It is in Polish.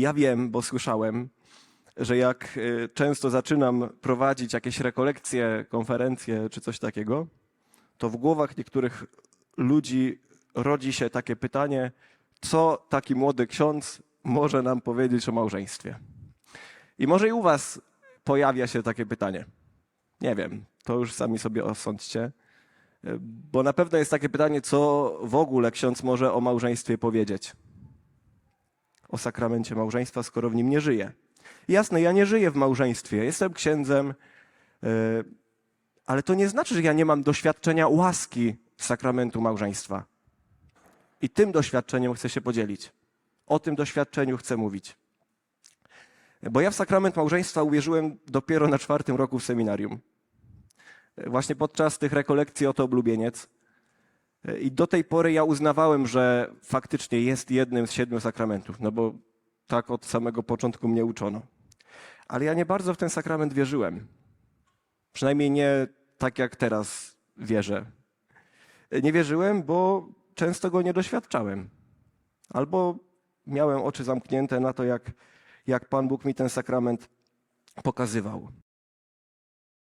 Ja wiem, bo słyszałem, że jak y, często zaczynam prowadzić jakieś rekolekcje, konferencje czy coś takiego, to w głowach niektórych ludzi rodzi się takie pytanie, co taki młody ksiądz może nam powiedzieć o małżeństwie. I może i u was pojawia się takie pytanie. Nie wiem, to już sami sobie osądźcie. Y, Bo na pewno jest takie pytanie, co w ogóle ksiądz może o małżeństwie powiedzieć. O sakramencie małżeństwa, skoro w nim nie żyje. Jasne, ja nie żyję w małżeństwie, jestem księdzem, y, ale to nie znaczy, że ja nie mam doświadczenia łaski sakramentu małżeństwa. I tym doświadczeniem chcę się podzielić. O tym doświadczeniu chcę mówić. Bo ja w sakrament małżeństwa uwierzyłem dopiero na czwartym roku w seminarium. Właśnie podczas tych rekolekcji oto oblubieniec. I do tej pory ja uznawałem, że faktycznie jest jednym z siedmiu sakramentów, no bo tak od samego początku mnie uczono. Ale ja nie bardzo w ten sakrament wierzyłem. Przynajmniej nie tak jak teraz wierzę. Nie wierzyłem, bo często go nie doświadczałem. Albo miałem oczy zamknięte na to, jak, jak Pan Bóg mi ten sakrament pokazywał.